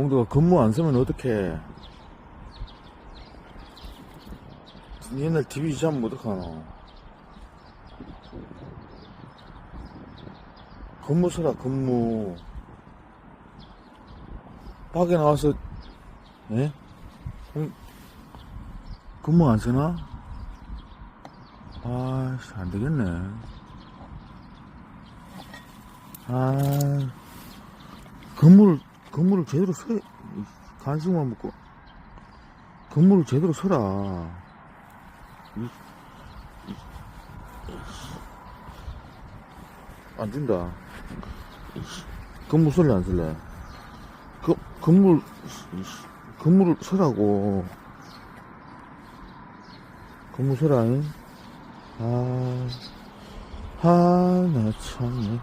홍도가 근무 안 쓰면 어떡해. 옛날 TV 잠면 어떡하노. 근무 서라, 근무. 밖에 나와서, 예? 홍- 근무 안 쓰나? 아이씨, 안 되겠네. 아, 근무를, 근무를 제대로 서, 간식만 먹고, 근무를 제대로 서라. 이- 이- 안 준다. 근무 쓸래, 안? 그, 근무, 근무를 서라고. 근무 서라, 잉? 아, 아, 나 참.